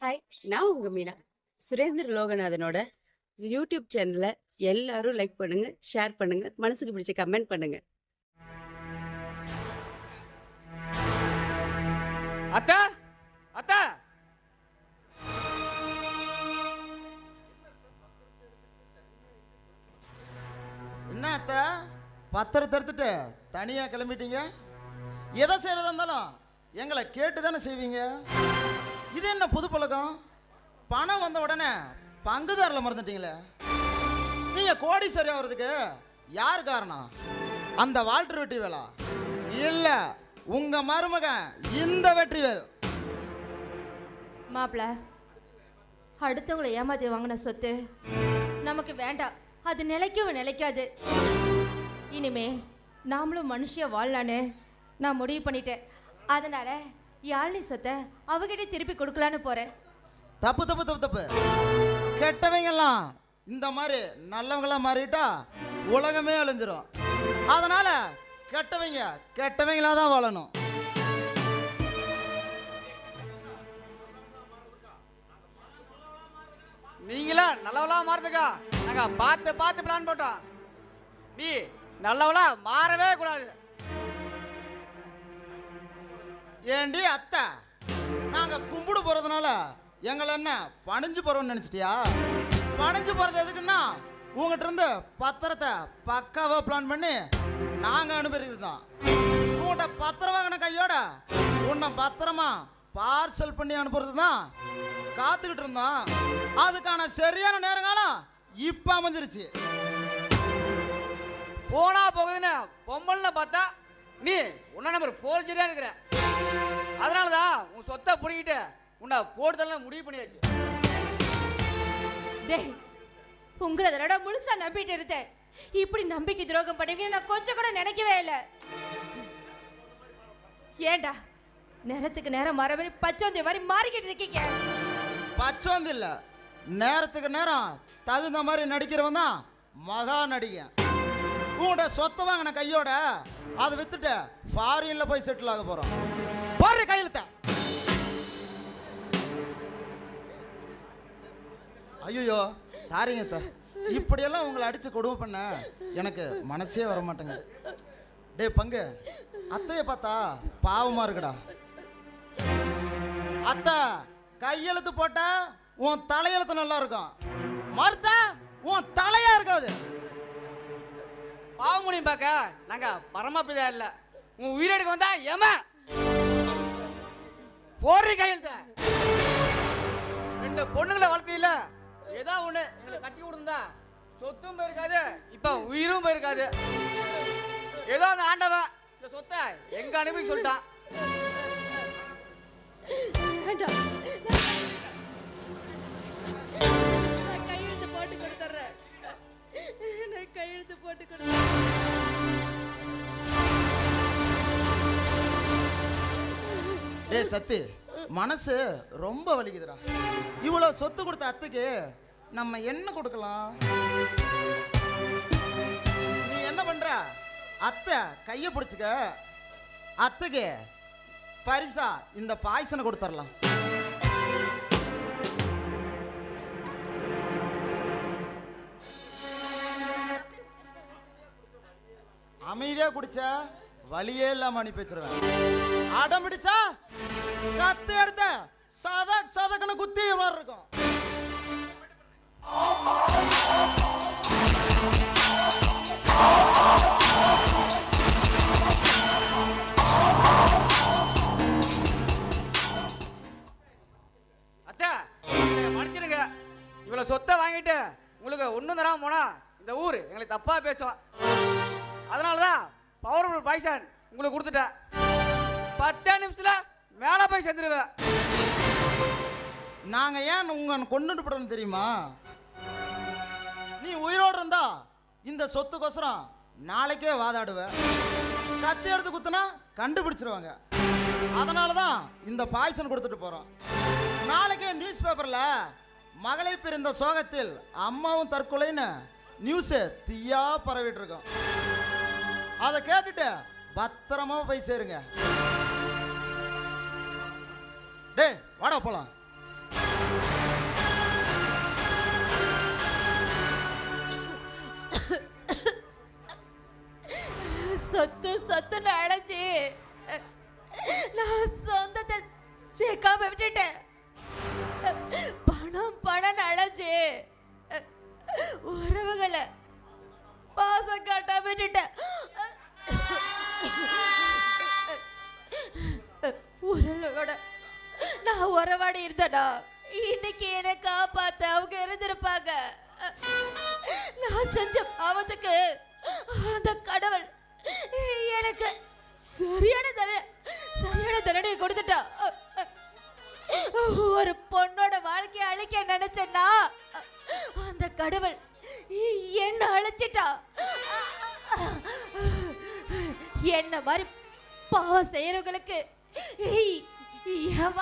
Hi நான் உங்க Meena. Surendra லோகநாதனோட YouTube சேனலை எல்லாரும் லைக் பண்ணுங்க ஷேர் பண்ணுங்க மனசுக்கு பிடிச்ச கமெண்ட் பண்ணுங்க. அத்தா அத்தா. என்ன அத்தை? பத்திரத்தை எடுத்துட்டு தனியாக கிளம்பிட்டீங்க? எதை செய்கிறதா இருந்தாலும் எங்களை கேட்டு தானே செய்வீங்க? இது என்ன புது பழக்கம்? பணம் வந்த உடனே பங்குதாரில் மறந்துட்டீங்களே? நீங்கள் கோடீஸ்வரி ஆகிறதுக்கு யார் காரணம்? அந்த வால்டர் வெற்றிவேலா? இல்லை உங்கள் மருமகன் இந்த வெற்றிவேல். மாப்பிள அடுத்தவங்களை ஏமாத்தி வாங்கின சொத்து நமக்கு வேண்டாம். அது நிலைக்கவும் நிலைக்காது. இனிமே நாமளும் மனுஷிய வாழலான்னு நான் முடிவு பண்ணிட்டேன். அதனால யாழினி சொத்தை அவகிட்ட திருப்பி கொடுக்கலான்னு போறேன். தப்பு தப்பு தப்பு தப்பு. கெட்டவங்கெல்லாம் இந்த மாதிரி நல்லவங்களா மாறிட்டா உலகமே அழிஞ்சிரும். அதனால கெட்டவங்க கெட்டவங்களா தான் வாழணும். நீங்களா நல்லவளா மாறதுக்கா? நாங்க பார்த்து பார்த்து பிளான் போட்டோம். நீ நல்லவளா மாறவே கூடாது. ஏண்டி அத்தை? நாங்கள் கும்பிடு போகிறதுனால எங்களை என்ன பணிஞ்சு போகிறோம்னு நினச்சிட்டியா? பணிஞ்சு போகிறது எதுக்குன்னா உங்ககிட்ட இருந்து பத்திரத்தை பக்காவாக பிளான் பண்ணி நாங்கள் அனுப்பியிருந்தோம் உங்கள்கிட்ட பத்திரம் வாங்கின கையோட உன்னை பத்திரமா பார்சல் பண்ணி அனுப்புறது தான் காத்துக்கிட்டு இருந்தோம். அதுக்கான சரியான நேரங்காலம் இப்போ அமைஞ்சிருச்சு. போனா போகுதுன்னு பொம்பளைன்னு பார்த்தா நீ உன்ன நம்பர் ஃபோர் ஜிரியா இருக்கிற. அதனால தான் உன் சொத்தை பிடிக்கிட்டு உன்னை போடுதல்லாம் முடிவு பண்ணியாச்சு. டேய் உங்களை தடவை முழுசா நம்பிட்டு இருந்தேன். இப்படி நம்பிக்கை துரோகம் பண்ணுவீங்க நான் கொஞ்சம் கூட நினைக்கவே இல்லை. ஏண்டா நேரத்துக்கு நேரம் மர மாதிரி பச்சோந்தி மாதிரி மாறிக்கிட்டு இருக்கீங்க? பச்சோந்து இல்லை நேரத்துக்கு நேரம் தகுந்த மாதிரி நடிக்கிறவன் தான் மகா நடிகன். உங்கள்கிட்ட சொத்தை வாங்கின கையோட அதை வித்துட்டு ஃபாரின்ல போய் செட்டில் ஆக போறோம் போடுற கையெழுத்த. ஐயோ சாரிங்க அத்தை. இப்படியெல்லாம் உங்களை அடிச்சு கொடுமை பண்ண எனக்கு மனசே வர மாட்டேங்குது டேய் பங்கு. அத்தையை பார்த்தா பாவமா இருக்குடா. அத்தை கையெழுத்து போட்டா உன் தலையெழுத்து நல்லா இருக்கும். மறுத்த உன் தலையா இருக்காது. பாவ முடியும் பார்க்க நாங்க பரமபிதா இல்ல. உன் உயிரெடுக்க வந்தா ஏம போடுறீ கையெழுத்த ரெண்டு பொண்ணுங்களை வளர்த்தியில ஏதோ ஒண்ணு. எங்களை கட்டி விடுந்தா சொத்தும் போயிருக்காது இப்ப உயிரும் போயிருக்காது. ஏதோ அந்த ஆண்டவன் இந்த சொத்தை எங்க அனுப்பி சொல்லிட்டான். கையெழுத்து போட்டு கொடுத்துட்றேன். கையெழுத்து போட்டு கொடுத்து டேய் சத்து. மனசு ரொம்ப வலிக்குதுடா. இவ்வளோ சொத்து கொடுத்த அத்துக்கு நம்ம என்ன கொடுக்கலாம்? நீ என்ன பண்ற? அத்தை கையை பிடிச்சிக்க. அத்துக்கு பரிசா இந்த பாய்சனை கொடுத்துடலாம். அமைதியாக குடிச்ச? வழியே இல்லாம அனுப்பி வச்சிருவேன். அடம் பிடிச்சா கத்து எடுத்த சதக் சதக்குன்னு குத்தி மாதிரி இருக்கும். அத்தை மன்னிச்சிடுங்க. இவ்வளவு சொத்தை வாங்கிட்டு உங்களுக்கு ஒன்றும் தராம போனா இந்த ஊர் எங்களுக்கு தப்பா பேசும். அதனாலதான் பவர்ஃபுல் பாய்சன் உங்களுக்கு கொடுத்துட்டேன். பத்தே நிமிஷத்தில் மேலே போய் சேர்ந்துருவேன். நாங்கள் ஏன் உங்க கொண்டுட்டு போடணும் தெரியுமா? நீ உயிரோடு இருந்தா இந்த சொத்துக்கோசரம் நாளைக்கே வாதாடுவ. கத்தி எடுத்து குத்துனா கண்டுபிடிச்சிருவாங்க. அதனால தான் இந்த பாய்சன் கொடுத்துட்டு போகிறோம் நாளைக்கே நியூஸ் பேப்பரில் மகளை பிறந்த சோகத்தில் அம்மாவும் தற்கொலைன்னு நியூஸு தீயா பரவிட்டு இருக்கோம். அதை கேட்டுட்டு பத்திரமா போய் சேருங்க. டேய் வாடா போலாம். சொத்து சொத்துன்னு அழைச்சி உறவாடி இருந்தேனா? இன்னைக்கு என்னை காப்பாத்த அவங்க இருந்திருப்பாங்க. நான் செஞ்ச பாவத்துக்கு அந்த கடவுள் எனக்கு சரியான தண்டனை சரியான தண்டனை கொடுத்துட்டா. ஒரு பொண்ணோட வாழ்க்கையை அழிக்க நினைச்சேன்னா அந்த கடவுள் என்ன அழைச்சிட்டா. என்ன மாதிரி பாவம் செய்யறவங்களுக்கு என்